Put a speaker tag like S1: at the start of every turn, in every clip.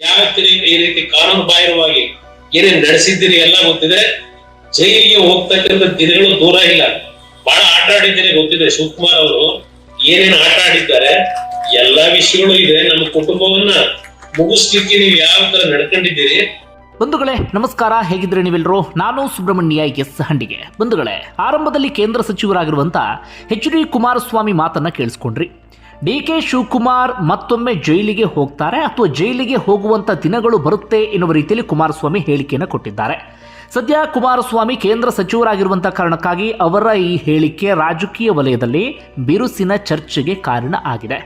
S1: ಯಾವ ರೀತಿ ಈ ರೀತಿ ಕಾನೂನು ಬಾಹಿರವಾಗಿ ಏನೇನ್ ನಡೆಸಿದ್ದೀರಿ ಎಲ್ಲ ಗೊತ್ತಿದೆ. ಜೈಲಿಗೆ ಹೋಗ್ತಕ್ಕಂಥ ದಿನಗಳು ದೂರ ಇಲ್ಲ. ಬಹಳ ಆಟ ಆಡಿದ್ದೀರಿ ಗೊತ್ತಿದೆ ಶಿವಕುಮಾರ್ ಅವರು. ಏನೇನ್ ಆಟ ಆಡಿದ್ದಾರೆ, ಎಲ್ಲಾ ವಿಷಯಗಳು ಇದೆ ನಮ್ಮ ಕುಟುಂಬವನ್ನ ಮುಗಿಸ್ಲಿಕ್ಕೆ ನೀವು ಯಾವ ತರ ನಡ್ಕೊಂಡಿದ್ದೀರಿ?
S2: ಬಂಧುಗಳೇ, ನಮಸ್ಕಾರ. ಹೇಗಿದ್ರೆ ನೀವೆಲ್ಲರೂ? ನಾನು ಸುಬ್ರಹ್ಮಣ್ಯ, ಎಸ್ ಹಂಡಿಗೆ. ಬಂಧುಗಳೇ, ಆರಂಭದಲ್ಲಿ ಕೇಂದ್ರ ಸಚಿವರಾಗಿರುವಂಥ ಎಚ್ ಡಿ ಕುಮಾರಸ್ವಾಮಿ ಮಾತನ್ನ ಕೇಳಿಸ್ಕೊಂಡ್ರಿ. ಡಿ ಕೆ ಶಿವಕುಮಾರ್ ಮತ್ತೊಮ್ಮೆ ಜೈಲಿಗೆ ಹೋಗ್ತಾರೆ ಅಥವಾ ಜೈಲಿಗೆ ಹೋಗುವಂತ ದಿನಗಳು ಬರುತ್ತೆ ಎನ್ನುವ ರೀತಿಯಲ್ಲಿ ಕುಮಾರಸ್ವಾಮಿ ಹೇಳಿಕೆಯನ್ನು ಕೊಟ್ಟಿದ್ದಾರೆ. ಸದ್ಯ ಕುಮಾರಸ್ವಾಮಿ ಕೇಂದ್ರ ಸಚಿವರಾಗಿರುವಂಥ ಕಾರಣಕ್ಕಾಗಿ ಅವರ ಈ ಹೇಳಿಕೆ ರಾಜಕೀಯ ವಲಯದಲ್ಲಿ ಬಿರುಸಿನ ಚರ್ಚೆಗೆ ಕಾರಣ ಆಗಿದೆ.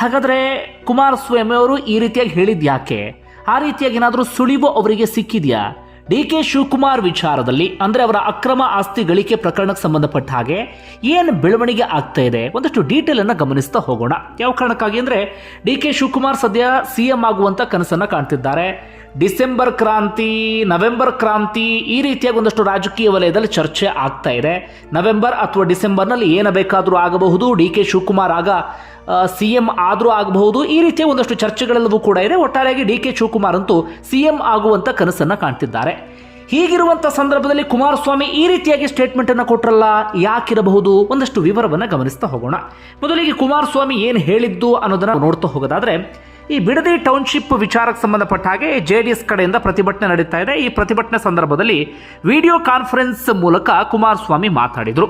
S2: ಹಾಗಾದ್ರೆ ಕುಮಾರಸ್ವಾಮಿ ಅವರು ಈ ರೀತಿಯಾಗಿ ಹೇಳಿದ್ಯಾಕೆ? ಆ ರೀತಿಯಾಗಿ ಏನಾದರೂ ಸುಳಿವು ಅವರಿಗೆ ಸಿಕ್ಕಿದೆಯಾ? ಡಿ ಕೆ ಶಿವಕುಮಾರ್ ವಿಚಾರದಲ್ಲಿ, ಅಂದ್ರೆ ಅವರ ಅಕ್ರಮ ಆಸ್ತಿ ಗಳಿಕೆ ಪ್ರಕರಣಕ್ಕೆ ಸಂಬಂಧಪಟ್ಟ ಹಾಗೆ ಏನು ಬೆಳವಣಿಗೆ ಆಗ್ತಾ ಇದೆ ಒಂದಷ್ಟು ಡೀಟೇಲ್ ಅನ್ನು ಗಮನಿಸ್ತಾ ಹೋಗೋಣ. ಯಾವ ಕಾರಣಕ್ಕಾಗಿ ಅಂದ್ರೆ, ಡಿ ಕೆ ಶಿವಕುಮಾರ್ ಸದ್ಯ ಸಿ ಎಂ ಆಗುವಂತ ಕನಸನ್ನ ಕಾಣ್ತಿದ್ದಾರೆ. ಡಿಸೆಂಬರ್ ಕ್ರಾಂತಿ, ನವೆಂಬರ್ ಕ್ರಾಂತಿ, ಈ ರೀತಿಯಾಗಿ ಒಂದಷ್ಟು ರಾಜಕೀಯ ವಲಯದಲ್ಲಿ ಚರ್ಚೆ ಆಗ್ತಾ ಇದೆ. ನವೆಂಬರ್ ಅಥವಾ ಡಿಸೆಂಬರ್ನಲ್ಲಿ ಏನು ಬೇಕಾದರೂ ಆಗಬಹುದು, ಡಿ ಕೆ ಶಿವಕುಮಾರ್ ಆಗ ಸಿ ಎಂ ಆದರೂ ಆಗಬಹುದು, ಈ ರೀತಿಯ ಒಂದಷ್ಟು ಚರ್ಚೆಗಳೆಲ್ಲವೂ ಕೂಡ ಇದೆ. ಒಟ್ಟಾರೆಯಾಗಿ ಡಿ ಕೆ ಶಿವಕುಮಾರ್ ಅಂತೂ ಸಿ ಎಂ ಆಗುವಂಥ ಕನಸನ್ನು ಕಾಣ್ತಿದ್ದಾರೆ. ಹೀಗಿರುವಂಥ ಸಂದರ್ಭದಲ್ಲಿ ಕುಮಾರಸ್ವಾಮಿ ಈ ರೀತಿಯಾಗಿ ಸ್ಟೇಟ್ಮೆಂಟನ್ನು ಕೊಟ್ಟರಲ್ಲ ಯಾಕಿರಬಹುದು? ಒಂದಷ್ಟು ವಿವರವನ್ನು ಗಮನಿಸ್ತಾ ಹೋಗೋಣ. ಮೊದಲಿಗೆ ಕುಮಾರಸ್ವಾಮಿ ಏನು ಹೇಳಿದ್ದು ಅನ್ನೋದನ್ನು ನೋಡ್ತಾ ಹೋಗೋದಾದರೆ, ಈ ಬಿಡದಿ ಟೌನ್ಶಿಪ್ ವಿಚಾರಕ್ಕೆ ಸಂಬಂಧಪಟ್ಟ ಹಾಗೆ ಜೆ ಡಿ ಎಸ್ ಕಡೆಯಿಂದ ಪ್ರತಿಭಟನೆ ನಡೀತಾ ಇದೆ. ಈ ಪ್ರತಿಭಟನೆ ಸಂದರ್ಭದಲ್ಲಿ ವಿಡಿಯೋ ಕಾನ್ಫರೆನ್ಸ್ ಮೂಲಕ ಕುಮಾರಸ್ವಾಮಿ ಮಾತಾಡಿದರು.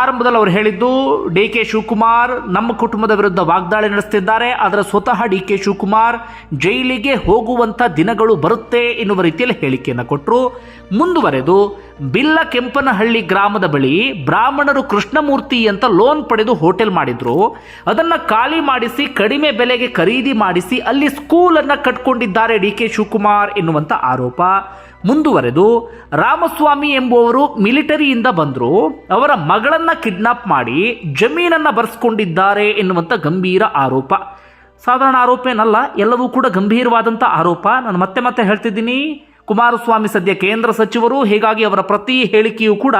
S2: ಆರಂಭದಲ್ಲಿ ಅವರು ಹೇಳಿದ್ದು, ಡಿ ಕೆ ಶಿವಕುಮಾರ್ ನಮ್ಮ ಕುಟುಂಬದ ವಿರುದ್ಧ ವಾಗ್ದಾಳಿ ನಡೆಸುತ್ತಿದ್ದಾರೆ ಆದರೆ ಸ್ವತಃ ಡಿ ಕೆ ಶಿವಕುಮಾರ್ ಜೈಲಿಗೆ ಹೋಗುವಂಥ ದಿನಗಳು ಬರುತ್ತೆ ಎನ್ನುವ ರೀತಿಯಲ್ಲಿ ಹೇಳಿಕೆಯನ್ನು ಕೊಟ್ಟರು ಮುಂದುವರೆದು, ಬಿಲ್ಲ ಕೆಂಪನಹಳ್ಳಿ ಗ್ರಾಮದ ಬಳಿ ಬ್ರಾಹ್ಮಣರು ಕೃಷ್ಣಮೂರ್ತಿ ಅಂತ ಲೋನ್ ಪಡೆದು ಹೋಟೆಲ್ ಮಾಡಿದ್ರು. ಅದನ್ನು ಖಾಲಿ ಮಾಡಿಸಿ, ಕಡಿಮೆ ಬೆಲೆಗೆ ಖರೀದಿ ಮಾಡಿಸಿ ಅಲ್ಲಿ ಸ್ಕೂಲನ್ನು ಕಟ್ಕೊಂಡಿದ್ದಾರೆ ಡಿ ಕೆ ಶಿವಕುಮಾರ್ ಎನ್ನುವಂಥ ಆರೋಪ. ಮುಂದುವರೆದು, ರಾಮಸ್ವಾಮಿ ಎಂಬುವರು ಮಿಲಿಟರಿಯಿಂದ ಬಂದರು, ಅವರ ಮಗಳನ್ನ ಕಿಡ್ನಾಪ್ ಮಾಡಿ ಜಮೀನನ್ನ ಬರೆಸ್ಕೊಂಡಿದ್ದಾರೆ ಎನ್ನುವಂಥ ಗಂಭೀರ ಆರೋಪ. ಸಾಧಾರಣ ಆರೋಪ ಏನಲ್ಲ, ಎಲ್ಲವೂ ಕೂಡ ಗಂಭೀರವಾದಂಥ ಆರೋಪ. ನಾನು ಮತ್ತೆ ಮತ್ತೆ ಹೇಳ್ತಿದ್ದೀನಿ, ಕುಮಾರಸ್ವಾಮಿ ಸದ್ಯ ಕೇಂದ್ರ ಸಚಿವರು, ಹೀಗಾಗಿ ಅವರ ಪ್ರತಿ ಹೇಳಿಕೆಯೂ ಕೂಡ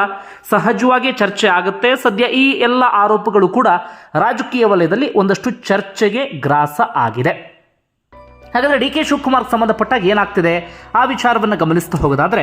S2: ಸಹಜವಾಗಿ ಚರ್ಚೆ ಆಗುತ್ತೆ. ಸದ್ಯ ಈ ಎಲ್ಲ ಆರೋಪಗಳು ಕೂಡ ರಾಜಕೀಯ ವಲಯದಲ್ಲಿ ಒಂದಷ್ಟು ಚರ್ಚೆಗೆ ಗ್ರಾಸ ಆಗಿದೆ. ಹಾಗಾದ್ರೆ ಡಿ ಕೆ ಶಿವಕುಮಾರ್ ಸಂಬಂಧಪಟ್ಟಾಗ ಏನಾಗ್ತಿದೆ? ಆ ವಿಚಾರವನ್ನು ಗಮನಿಸ್ತಾ ಹೋಗೋದಾದ್ರೆ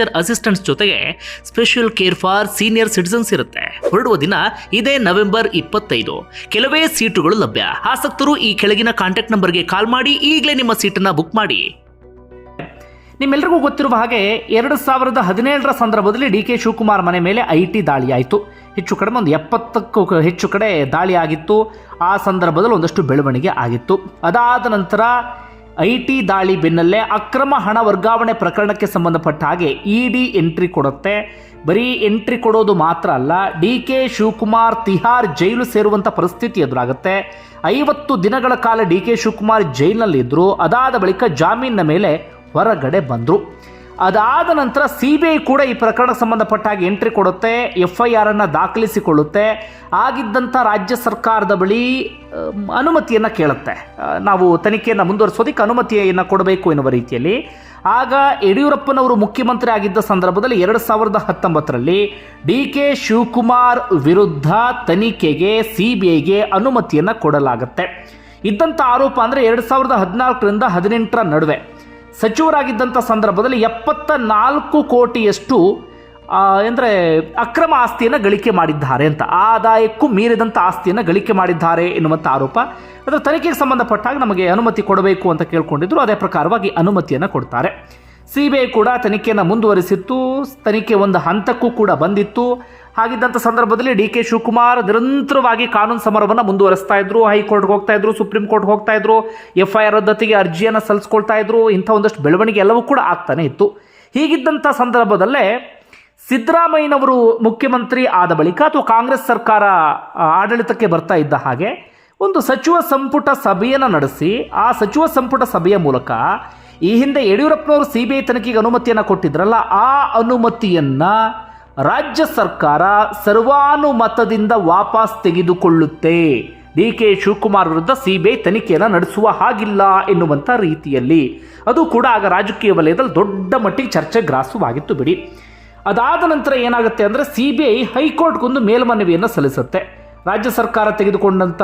S2: assistants ಜೊತೆಗೆ special care for senior citizens ಇರುತ್ತೆ. ಹೊರಡುವ ದಿನ ಇದೇ ನವೆಂಬರ್ ಇಪ್ಪತ್ತೈದು. ಕೆಲವೇ ಸೀಟುಗಳು ಲಭ್ಯ. ಆಸಕ್ತರು ಈ ಕೆಳಗಿನ ಕಾಂಟ್ಯಾಕ್ಟ್ ನಂಬರ್ಗೆ ಕಾಲ್ ಮಾಡಿ ಈಗಲೇ ನಿಮ್ಮ ಸೀಟನ್ನ ಬುಕ್ ಮಾಡಿ. ನಿಮ್ಮೆಲ್ಲರಿಗೂ ಗೊತ್ತಿರುವ ಹಾಗೆ ಎರಡು ಸಾವಿರದ ಹದಿನೇಳರ ಸಂದರ್ಭದಲ್ಲಿ ಡಿ ಕೆ ಶಿವಕುಮಾರ್ ಮನೆ ಮೇಲೆ ಐ ಟಿ ದಾಳಿ ಆಯಿತು. ಹೆಚ್ಚು ಕಡಿಮೆ ಒಂದು ಎಪ್ಪತ್ತಕ್ಕೂ ಹೆಚ್ಚು ಕಡೆ ದಾಳಿ ಆಗಿತ್ತು. ಆ ಸಂದರ್ಭದಲ್ಲಿ ಒಂದಷ್ಟು ಬೆಳವಣಿಗೆ ಆಗಿತ್ತು. ಅದಾದ ನಂತರ ಐ ಟಿ ದಾಳಿ ಬೆನ್ನಲ್ಲೇ ಅಕ್ರಮ ಹಣ ವರ್ಗಾವಣೆ ಪ್ರಕರಣಕ್ಕೆ ಸಂಬಂಧಪಟ್ಟ ಹಾಗೆ ಇಡಿ ಎಂಟ್ರಿ ಕೊಡುತ್ತೆ. ಬರೀ ಎಂಟ್ರಿ ಕೊಡೋದು ಮಾತ್ರ ಅಲ್ಲ, D K Shivakumar Tihar jail ಸೇರುವಂಥ ಪರಿಸ್ಥಿತಿ ಎದುರಾಗುತ್ತೆ. ಐವತ್ತು ದಿನಗಳ ಕಾಲ ಡಿ ಕೆ ಶಿವಕುಮಾರ್ ಜೈಲಿನಲ್ಲಿದ್ದರು ಅದಾದ ಬಳಿಕ ಜಾಮೀನಿನ ಮೇಲೆ ಹೊರಗಡೆ ಬಂದರು. ಅದಾದ ನಂತರ ಸಿ ಬಿ ಐ ಕೂಡ ಈ ಪ್ರಕರಣಕ್ಕೆ ಸಂಬಂಧಪಟ್ಟ ಹಾಗೆ ಎಂಟ್ರಿ ಕೊಡುತ್ತೆ ಎಫ್ ಐ ಆರ್ ಅನ್ನು ದಾಖಲಿಸಿಕೊಳ್ಳುತ್ತೆ. ಆಗಿದ್ದಂಥ ರಾಜ್ಯ ಸರ್ಕಾರದ ಬಳಿ ಅನುಮತಿಯನ್ನು ಕೇಳುತ್ತೆ. ನಾವು ತನಿಖೆಯನ್ನು ಮುಂದುವರಿಸೋದಕ್ಕೆ ಅನುಮತಿಯನ್ನು ಕೊಡಬೇಕು ಎನ್ನುವ ರೀತಿಯಲ್ಲಿ. ಆಗ ಯಡಿಯೂರಪ್ಪನವರು ಮುಖ್ಯಮಂತ್ರಿ ಆಗಿದ್ದ ಸಂದರ್ಭದಲ್ಲಿ ಎರಡು ಸಾವಿರದ ಹತ್ತೊಂಬತ್ತರಲ್ಲಿ ಡಿ ಕೆ ಶಿವಕುಮಾರ್ ವಿರುದ್ಧ ತನಿಖೆಗೆ ಸಿ ಬಿ ಐಗೆ ಅನುಮತಿಯನ್ನು ಕೊಡಲಾಗುತ್ತೆ. ಇದ್ದಂಥ ಆರೋಪ ಅಂದರೆ ಎರಡು ಸಾವಿರದ ಹದಿನಾಲ್ಕರಿಂದ ಹದಿನೆಂಟರ ನಡುವೆ. ಸಚಿವರಾಗಿದ್ದಂಥ ಸಂದರ್ಭದಲ್ಲಿ ಎಪ್ಪತ್ತ ನಾಲ್ಕು ಕೋಟಿಯಷ್ಟು ಅಂದರೆ ಅಕ್ರಮ ಆಸ್ತಿಯನ್ನು ಗಳಿಕೆ ಮಾಡಿದ್ದಾರೆ ಅಂತ. ಆದಾಯಕ್ಕೂ ಮೀರಿದಂಥ ಆಸ್ತಿಯನ್ನು ಗಳಿಕೆ ಮಾಡಿದ್ದಾರೆ ಎನ್ನುವಂಥ ಆರೋಪ. ಅದರ ತನಿಖೆಗೆ ಸಂಬಂಧಪಟ್ಟಾಗ ನಮಗೆ ಅನುಮತಿ ಕೊಡಬೇಕು ಅಂತ ಕೇಳ್ಕೊಂಡಿದ್ರು. ಅದೇ ಪ್ರಕಾರವಾಗಿ ಅನುಮತಿಯನ್ನು ಕೊಡ್ತಾರೆ. ಸಿ ಬಿ ಐ ಕೂಡ ತನಿಖೆಯನ್ನು ಮುಂದುವರಿಸಿತ್ತು. ತನಿಖೆ ಒಂದು ಹಂತಕ್ಕೂ ಕೂಡ ಬಂದಿತ್ತು. ಹಾಗಿದ್ದಂಥ ಸಂದರ್ಭದಲ್ಲಿ ಡಿ ಕೆ ಶಿವಕುಮಾರ್ ನಿರಂತರವಾಗಿ ಕಾನೂನು ಸಮರವನ್ನು ಮುಂದುವರಿಸ್ತಾ ಇದ್ರು, ಹೈಕೋರ್ಟ್ಗೆ ಹೋಗ್ತಾ ಇದ್ರು, ಸುಪ್ರೀಂ ಕೋರ್ಟ್ ಹೋಗ್ತಾ ಇದ್ರು ಎಫ್ ಐ ಆರ್ ರದ್ದತಿಗೆ ಅರ್ಜಿಯನ್ನು ಸಲ್ಲಿಸ್ಕೊಳ್ತಾ ಇದ್ರು, ಇಂಥ ಒಂದಷ್ಟು ಬೆಳವಣಿಗೆ ಎಲ್ಲವೂ ಕೂಡ ಆಗ್ತಾನೆ ಇತ್ತು. ಹೀಗಿದ್ದಂಥ ಸಂದರ್ಭದಲ್ಲೇ ಸಿದ್ದರಾಮಯ್ಯನವರು ಮುಖ್ಯಮಂತ್ರಿ ಆದ ಬಳಿಕ ಅಥವಾ ಕಾಂಗ್ರೆಸ್ ಸರ್ಕಾರ ಆಡಳಿತಕ್ಕೆ ಬರ್ತಾ ಇದ್ದ ಹಾಗೆ ಒಂದು ಸಚಿವ ಸಂಪುಟ ಸಭೆಯನ್ನು ನಡೆಸಿ, ಆ ಸಚಿವ ಸಂಪುಟ ಸಭೆಯ ಮೂಲಕ ಈ ಹಿಂದೆ ಯಡಿಯೂರಪ್ಪನವರು ಸಿ ಬಿ ಐ ತನಿಖೆಗೆ ಅನುಮತಿಯನ್ನು ಕೊಟ್ಟಿದ್ರಲ್ಲ, ಆ ಅನುಮತಿಯನ್ನು ರಾಜ್ಯ ಸರ್ಕಾರ ಸರ್ವಾನುಮತದಿಂದ ವಾಪಸ್ ತೆಗೆದುಕೊಳ್ಳುತ್ತೆ. ಡಿ ಕೆ ಶಿವಕುಮಾರ್ ವಿರುದ್ಧ ಸಿಬಿಐ ತನಿಖೆಯನ್ನು ನಡೆಸುವ ಹಾಗಿಲ್ಲ ಎನ್ನುವಂಥ ರೀತಿಯಲ್ಲಿ. ಅದು ಕೂಡ ಆಗ ರಾಜಕೀಯ ವಲಯದಲ್ಲಿ ದೊಡ್ಡ ಮಟ್ಟಿಗೆ ಚರ್ಚೆ ಗ್ರಾಸವಾಗಿತ್ತು ಬಿಡಿ. ಅದಾದ ನಂತರ ಏನಾಗುತ್ತೆ ಅಂದರೆ ಸಿ ಬಿ ಐ ಹೈಕೋರ್ಟ್ಗೊಂದು ಮೇಲ್ಮನವಿಯನ್ನು ಸಲ್ಲಿಸುತ್ತೆ. ರಾಜ್ಯ ಸರ್ಕಾರ ತೆಗೆದುಕೊಂಡಂಥ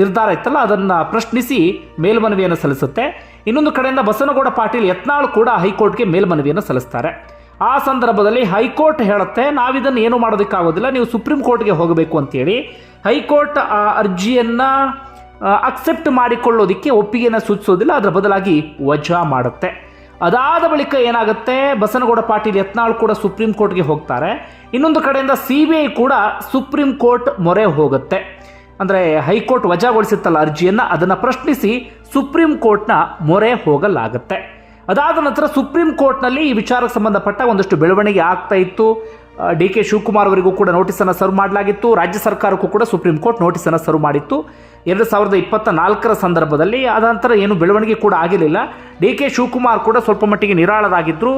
S2: ನಿರ್ಧಾರ ಇತ್ತಲ್ಲ, ಅದನ್ನು ಪ್ರಶ್ನಿಸಿ ಮೇಲ್ಮನವಿಯನ್ನು ಸಲ್ಲಿಸುತ್ತೆ. ಇನ್ನೊಂದು ಕಡೆಯಿಂದ ಬಸನಗೌಡ ಪಾಟೀಲ್ ಯತ್ನಾಳ್ ಕೂಡ ಹೈಕೋರ್ಟ್ಗೆ ಮೇಲ್ಮನವಿಯನ್ನು ಸಲ್ಲಿಸ್ತಾರೆ. ಆ ಸಂದರ್ಭದಲ್ಲಿ ಹೈಕೋರ್ಟ್ ಹೇಳುತ್ತೆ, ನಾವಿದನ್ನು ಏನು ಮಾಡೋದಕ್ಕಾಗೋದಿಲ್ಲ, ನೀವು ಸುಪ್ರೀಂ ಕೋರ್ಟ್ಗೆ ಹೋಗಬೇಕು ಅಂತೇಳಿ. ಹೈಕೋರ್ಟ್ ಆ ಅರ್ಜಿಯನ್ನು ಅಕ್ಸೆಪ್ಟ್ ಮಾಡಿಕೊಳ್ಳೋದಕ್ಕೆ ಒಪ್ಪಿಗೆಯನ್ನು ಸೂಚಿಸೋದಿಲ್ಲ, ಅದರ ಬದಲಾಗಿ ವಜಾ ಮಾಡುತ್ತೆ. ಅದಾದ ಬಳಿಕ ಏನಾಗುತ್ತೆ, ಬಸನಗೌಡ ಪಾಟೀಲ್ ಯತ್ನಾಳ್ ಕೂಡ ಸುಪ್ರೀಂ ಕೋರ್ಟ್ಗೆ ಹೋಗ್ತಾರೆ. ಇನ್ನೊಂದು ಕಡೆಯಿಂದ ಸಿ ಬಿ ಐ ಕೂಡ ಸುಪ್ರೀಂ ಕೋರ್ಟ್ ಮೊರೆ ಹೋಗುತ್ತೆ. ಅಂದರೆ ಹೈಕೋರ್ಟ್ ವಜಾಗೊಳಿಸುತ್ತಲ್ಲ ಅರ್ಜಿಯನ್ನು, ಅದನ್ನು ಪ್ರಶ್ನಿಸಿ ಸುಪ್ರೀಂ ಕೋರ್ಟ್ನ ಮೊರೆ ಹೋಗಲಾಗುತ್ತೆ. ಅದಾದ ನಂತರ ಸುಪ್ರೀಂ ಕೋರ್ಟ್ನಲ್ಲಿ ಈ ವಿಚಾರಕ್ಕೆ ಸಂಬಂಧಪಟ್ಟ ಒಂದಷ್ಟು ಬೆಳವಣಿಗೆ ಆಗ್ತಾ ಇತ್ತು. ಡಿ ಕೆ ಶಿವಕುಮಾರ್ ಅವರಿಗೂ ಕೂಡ ನೋಟಿಸನ್ನು ಸರ್ವ್ ಮಾಡಲಾಗಿತ್ತು. ರಾಜ್ಯ ಸರ್ಕಾರಕ್ಕೂ ಕೂಡ ಸುಪ್ರೀಂ ಕೋರ್ಟ್ ನೋಟಿಸನ್ನು ಸರ್ವ್ ಮಾಡಿತ್ತು. ಎರಡು ಸಾವಿರದ ಇಪ್ಪತ್ತ ನಾಲ್ಕರ ಸಂದರ್ಭದಲ್ಲಿ ಆದ ನಂತರ ಏನು ಬೆಳವಣಿಗೆ ಕೂಡ ಆಗಿರಲಿಲ್ಲ. ಡಿ ಕೆ ಶಿವಕುಮಾರ್ ಕೂಡ ಸ್ವಲ್ಪ ಮಟ್ಟಿಗೆ ನಿರಾಳರಾಗಿದ್ದರು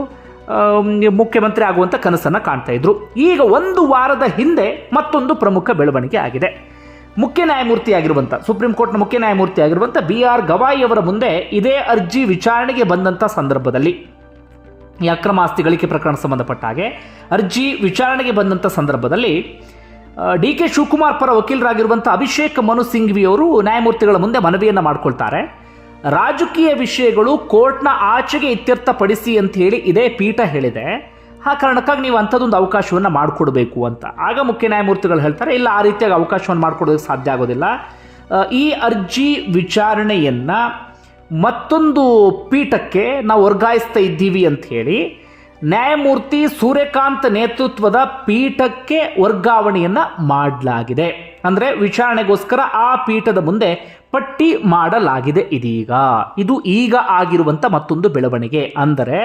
S2: ಮುಖ್ಯಮಂತ್ರಿ ಆಗುವಂಥ ಕನಸನ್ನು ಕಾಣ್ತಾ ಇದ್ರು. ಈಗ ಒಂದು ವಾರದ ಹಿಂದೆ ಮತ್ತೊಂದು ಪ್ರಮುಖ ಬೆಳವಣಿಗೆ ಆಗಿದೆ. ಮುಖ್ಯ ನ್ಯಾಯಮೂರ್ತಿ ಆಗಿರುವಂಥ ಸುಪ್ರೀಂ ಕೋರ್ಟ್ನ ಮುಖ್ಯ ನ್ಯಾಯಮೂರ್ತಿ ಆಗಿರುವಂಥ ಬಿ ಆರ್ ಗವಾಯಿ ಅವರ ಮುಂದೆ ಇದೇ ಅರ್ಜಿ ವಿಚಾರಣೆಗೆ ಬಂದಂಥ ಸಂದರ್ಭದಲ್ಲಿ. ಈ ಅಕ್ರಮ ಆಸ್ತಿ ಗಳಿಕೆ ಪ್ರಕರಣ ಸಂಬಂಧಪಟ್ಟ ಹಾಗೆ ಅರ್ಜಿ ವಿಚಾರಣೆಗೆ ಬಂದಂಥ ಸಂದರ್ಭದಲ್ಲಿ ಡಿ ಕೆ ಶಿವಕುಮಾರ್ ಪರ ವಕೀಲರಾಗಿರುವಂಥ ಅಭಿಷೇಕ್ ಮನು ಸಿಂಘ್ವಿ ಅವರು ನ್ಯಾಯಮೂರ್ತಿಗಳ ಮುಂದೆ ಮನವಿಯನ್ನು ಮಾಡ್ಕೊಳ್ತಾರೆ. ರಾಜಕೀಯ ವಿಷಯಗಳು ಕೋರ್ಟ್ನ ಆಚೆಗೆ ಇತ್ಯರ್ಥಪಡಿಸಿ ಅಂತ ಹೇಳಿ ಇದೇ ಪೀಠ ಹೇಳಿದೆ. ಆ ಕಾರಣಕ್ಕಾಗಿ ನೀವು ಅಂಥದ್ದೊಂದು ಅವಕಾಶವನ್ನು ಮಾಡಿಕೊಡ್ಬೇಕು ಅಂತ. ಆಗ ಮುಖ್ಯ ನ್ಯಾಯಮೂರ್ತಿಗಳು ಹೇಳ್ತಾರೆ, ಇಲ್ಲ, ಆ ರೀತಿಯಾಗಿ ಅವಕಾಶವನ್ನು ಮಾಡಿಕೊಡೋದಕ್ಕೆ ಸಾಧ್ಯ ಆಗೋದಿಲ್ಲ. ಈ ಅರ್ಜಿ ವಿಚಾರಣೆಯನ್ನು ಮತ್ತೊಂದು ಪೀಠಕ್ಕೆ ನಾವು ವರ್ಗಾಯಿಸ್ತಾ ಇದ್ದೀವಿ ಅಂತ ಹೇಳಿ, ನ್ಯಾಯಮೂರ್ತಿ ಸೂರ್ಯಕಾಂತ್ ನೇತೃತ್ವದ ಪೀಠಕ್ಕೆ ವರ್ಗಾವಣೆಯನ್ನು ಮಾಡಲಾಗಿದೆ. ಅಂದರೆ ವಿಚಾರಣೆಗೋಸ್ಕರ ಆ ಪೀಠದ ಮುಂದೆ ಪಟ್ಟಿ ಮಾಡಲಾಗಿದೆ ಇದೀಗ. ಇದು ಈಗ ಆಗಿರುವಂಥ ಮತ್ತೊಂದು ಬೆಳವಣಿಗೆ. ಅಂದರೆ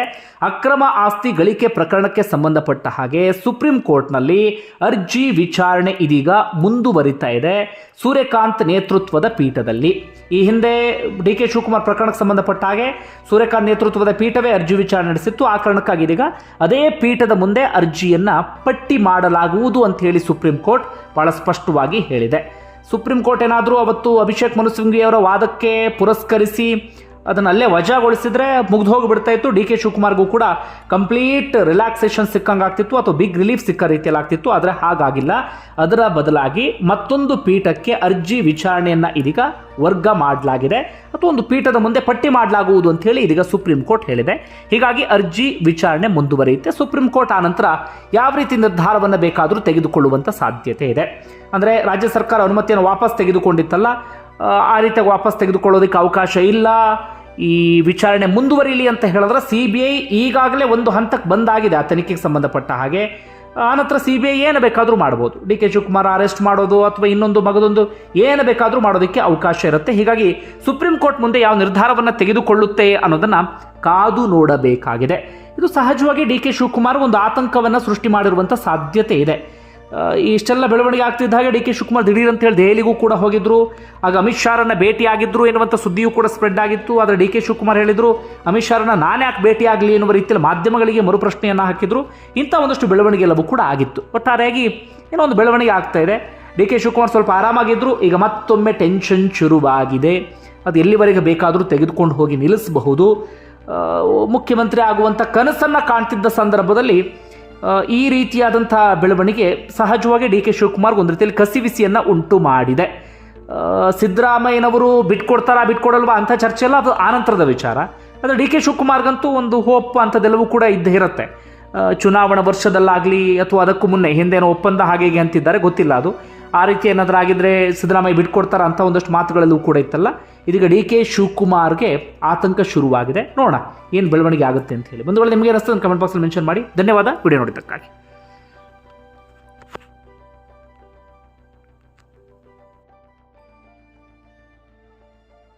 S2: ಅಕ್ರಮ ಆಸ್ತಿ ಗಳಿಕೆ ಪ್ರಕರಣಕ್ಕೆ ಸಂಬಂಧಪಟ್ಟ ಹಾಗೆ ಸುಪ್ರೀಂ ಕೋರ್ಟ್ನಲ್ಲಿ ಅರ್ಜಿ ವಿಚಾರಣೆ ಇದೀಗ ಮುಂದುವರಿತಾ ಇದೆ. ಸೂರ್ಯಕಾಂತ್ ನೇತೃತ್ವದ ಪೀಠದಲ್ಲಿ. ಈ ಹಿಂದೆ ಡಿ ಕೆ ಶಿವಕುಮಾರ್ ಪ್ರಕರಣಕ್ಕೆ ಸಂಬಂಧಪಟ್ಟ ಹಾಗೆ ಸೂರ್ಯಕಾಂತ್ ನೇತೃತ್ವದ ಪೀಠವೇ ಅರ್ಜಿ ವಿಚಾರಣೆ ನಡೆಸಿತ್ತು. ಆ ಕಾರಣಕ್ಕಾಗಿ ಇದೀಗ ಅದೇ ಪೀಠದ ಮುಂದೆ ಅರ್ಜಿಯನ್ನು ಪಟ್ಟಿ ಮಾಡಲಾಗುವುದು ಅಂತ ಹೇಳಿ ಸುಪ್ರೀಂ ಕೋರ್ಟ್ ಬಹಳ ಸ್ಪಷ್ಟವಾಗಿ ಹೇಳಿದೆ. ಸುಪ್ರೀಂ ಕೋರ್ಟ್ ಏನಾದರೂ ಅವತ್ತು ಅಭಿಷೇಕ್ ಮನು ಸಿಂಘ್ವಿ ಅವರ ವಾದಕ್ಕೆ ಪುರಸ್ಕರಿಸಿ ಅದನ್ನು ಅಲ್ಲೇ ವಜಾಗೊಳಿಸಿದ್ರೆ ಮುಗ್ದು ಹೋಗಿಬಿಡ್ತಾ ಇತ್ತು. ಡಿ ಕೆ ಶಿವಕುಮಾರ್ಗೂ ಕೂಡ ಕಂಪ್ಲೀಟ್ ರಿಲ್ಯಾಕ್ಸೇಷನ್ ಸಿಕ್ಕಂಗೆ ಆಗ್ತಿತ್ತು ಅಥವಾ ಬಿಗ್ ರಿಲೀಫ್ ಸಿಕ್ಕ ರೀತಿಯಲ್ಲಿ ಆಗ್ತಿತ್ತು ಆದರೆ ಹಾಗಾಗಿಲ್ಲ. ಅದರ ಬದಲಾಗಿ ಮತ್ತೊಂದು ಪೀಠಕ್ಕೆ ಅರ್ಜಿ ವಿಚಾರಣೆಯನ್ನು ಇದೀಗ ವರ್ಗ ಮಾಡಲಾಗಿದೆ. ಅಥವಾ ಒಂದು ಪೀಠದ ಮುಂದೆ ಪಟ್ಟಿ ಮಾಡಲಾಗುವುದು ಅಂತ ಹೇಳಿ ಇದೀಗ ಸುಪ್ರೀಂ ಕೋರ್ಟ್ ಹೇಳಿದೆ. ಹೀಗಾಗಿ ಅರ್ಜಿ ವಿಚಾರಣೆ ಮುಂದುವರಿಯುತ್ತೆ. ಸುಪ್ರೀಂ ಕೋರ್ಟ್ ಆ ನಂತರ ಯಾವ ರೀತಿ ನಿರ್ಧಾರವನ್ನು ಬೇಕಾದರೂ ತೆಗೆದುಕೊಳ್ಳುವಂಥ ಸಾಧ್ಯತೆ ಇದೆ. ಅಂದರೆ ರಾಜ್ಯ ಸರ್ಕಾರ ಅನುಮತಿಯನ್ನು ವಾಪಸ್ ತೆಗೆದುಕೊಂಡಿತ್ತಲ್ಲ ಆ, ಆ ರೀತಿಯಾಗಿ ವಾಪಸ್ ತೆಗೆದುಕೊಳ್ಳೋದಕ್ಕೆ ಅವಕಾಶ ಇಲ್ಲ ಈ ವಿಚಾರಣೆ ಮುಂದುವರಿಲಿ ಅಂತ ಹೇಳಿದ್ರೆ ಸಿ ಬಿ ಐ ಈಗಾಗಲೇ ಒಂದು ಹಂತಕ್ಕೆ ಬಂದಾಗಿದೆ ಆ ತನಿಖೆಗೆ ಸಂಬಂಧಪಟ್ಟ ಹಾಗೆ. ಆನಂತರ ಸಿ ಬಿ ಐ ಏನು ಬೇಕಾದರೂ ಮಾಡ್ಬೋದು. ಡಿ ಕೆ ಶಿವಕುಮಾರ್ ಅರೆಸ್ಟ್ ಮಾಡೋದು ಅಥವಾ ಇನ್ನೊಂದು ಮಗದೊಂದು ಏನು ಬೇಕಾದರೂ ಮಾಡೋದಕ್ಕೆ ಅವಕಾಶ ಇರುತ್ತೆ. ಹೀಗಾಗಿ ಸುಪ್ರೀಂ ಕೋರ್ಟ್ ಮುಂದೆ ಯಾವ ನಿರ್ಧಾರವನ್ನು ತೆಗೆದುಕೊಳ್ಳುತ್ತೆ ಅನ್ನೋದನ್ನು ಕಾದು ನೋಡಬೇಕಾಗಿದೆ. ಇದು ಸಹಜವಾಗಿ ಡಿ ಕೆ ಶಿವಕುಮಾರ್ ಒಂದು ಆತಂಕವನ್ನು ಸೃಷ್ಟಿ ಮಾಡಿರುವಂಥ ಸಾಧ್ಯತೆ ಇದೆ. ಇಷ್ಟೆಲ್ಲ ಬೆಳವಣಿಗೆ ಆಗ್ತಿದ್ದ ಹಾಗೆ ಡಿ ಕೆ ಶಿವಕುಮಾರ್ ದಿಢೀರ್ ಅಂತ ಹೇಳಿ ದೆಹಲಿಗೂ ಕೂಡ ಹೋಗಿದ್ರು. ಆಗ ಅಮಿತ್ ಶಾರನ್ನ ಭೇಟಿಯಾಗಿದ್ರು ಎನ್ನುವಂಥ ಸುದ್ದಿಯೂ ಕೂಡ ಸ್ಪ್ರೆಡ್ ಆಗಿತ್ತು. ಆದರೆ ಡಿ ಕೆ ಶಿವಕುಮಾರ್ ಹೇಳಿದರು, ಅಮಿತ್ ಶಾರನ್ನ ನಾನೇ ಯಾಕೆ ಭೇಟಿಯಾಗಲಿ ಎನ್ನುವ ರೀತಿಯಲ್ಲಿ ಮಾಧ್ಯಮಗಳಿಗೆ ಮರುಪ್ರಶ್ನೆಯನ್ನು ಹಾಕಿದ್ರು. ಇಂಥ ಒಂದಷ್ಟು ಬೆಳವಣಿಗೆ ಎಲ್ಲವೂ ಕೂಡ ಆಗಿತ್ತು. ಒಟ್ಟಾರೆಯಾಗಿ ಏನೋ ಒಂದು ಬೆಳವಣಿಗೆ ಆಗ್ತಾ ಇದೆ. ಡಿ ಕೆ ಶಿವಕುಮಾರ್ ಸ್ವಲ್ಪ ಆರಾಮಾಗಿದ್ದರು ಈಗ ಮತ್ತೊಮ್ಮೆ ಟೆನ್ಷನ್ ಶುರುವಾಗಿದೆ. ಅದು ಎಲ್ಲಿವರೆಗೆ ಬೇಕಾದರೂ ತೆಗೆದುಕೊಂಡು ಹೋಗಿ ನಿಲ್ಲಿಸಬಹುದು. ಮುಖ್ಯಮಂತ್ರಿ ಆಗುವಂಥ ಕನಸನ್ನು ಕಾಣ್ತಿದ್ದ ಸಂದರ್ಭದಲ್ಲಿ ಈ ರೀತಿಯಾದಂಥ ಬೆಳವಣಿಗೆ ಸಹಜವಾಗಿ ಡಿ ಕೆ ಶಿವಕುಮಾರ್ಗೆ ಒಂದು ರೀತಿಯಲ್ಲಿ ಕಸಿವಿಸಿಯನ್ನು ಉಂಟು ಮಾಡಿದೆ. ಸಿದ್ದರಾಮಯ್ಯನವರು ಬಿಟ್ಕೊಡ್ತಾರಾ ಬಿಟ್ಕೊಡಲ್ವಾ ಅಂತ ಚರ್ಚೆ ಎಲ್ಲ ಅದು ಆನಂತರದ ವಿಚಾರ. ಆದರೆ ಡಿ ಕೆ ಶಿವಕುಮಾರ್ಗಂತೂ ಒಂದು ಹೋಪ್ ಅಂಥದ್ದೆಲ್ಲವೂ ಕೂಡ ಇದ್ದೇ ಇರುತ್ತೆ. ಚುನಾವಣಾ ವರ್ಷದಲ್ಲಾಗಲಿ ಅಥವಾ ಅದಕ್ಕೂ ಮುನ್ನೆ ಹಿಂದೇನೋ ಒಪ್ಪಂದ ಹಾಗೆ ಹೀಗೆ ಅಂತಿದ್ದಾರೆ, ಗೊತ್ತಿಲ್ಲ ಅದು. ಆ ರೀತಿ ಏನಾದರೂ ಆಗಿದ್ರೆ ಸಿದ್ದರಾಮಯ್ಯ ಬಿಟ್ಕೊಡ್ತಾರ ಅಂತ ಒಂದಷ್ಟು ಮಾತುಗಳಲ್ಲೂ ಕೂಡ ಇತ್ತಲ್ಲ. ಇದೀಗ ಡಿ ಕೆ ಶಿವಕುಮಾರ್ಗೆ ಆತಂಕ ಶುರುವಾಗಿದೆ. ನೋಡೋಣ ಏನು ಬೆಳವಣಿಗೆ ಆಗುತ್ತೆ ಅಂತ ಹೇಳಿ. ಬಂಧುಗಳು, ನಿಮಗೆ ಅನಿಸ್ತದೆ ಕಮೆಂಟ್ ಬಾಕ್ಸಲ್ಲಿ ಮೆನ್ಷನ್ ಮಾಡಿ. ಧನ್ಯವಾದ. ವಿಡಿಯೋ ನೋಡಿದ್ದಕ್ಕಾಗಿ.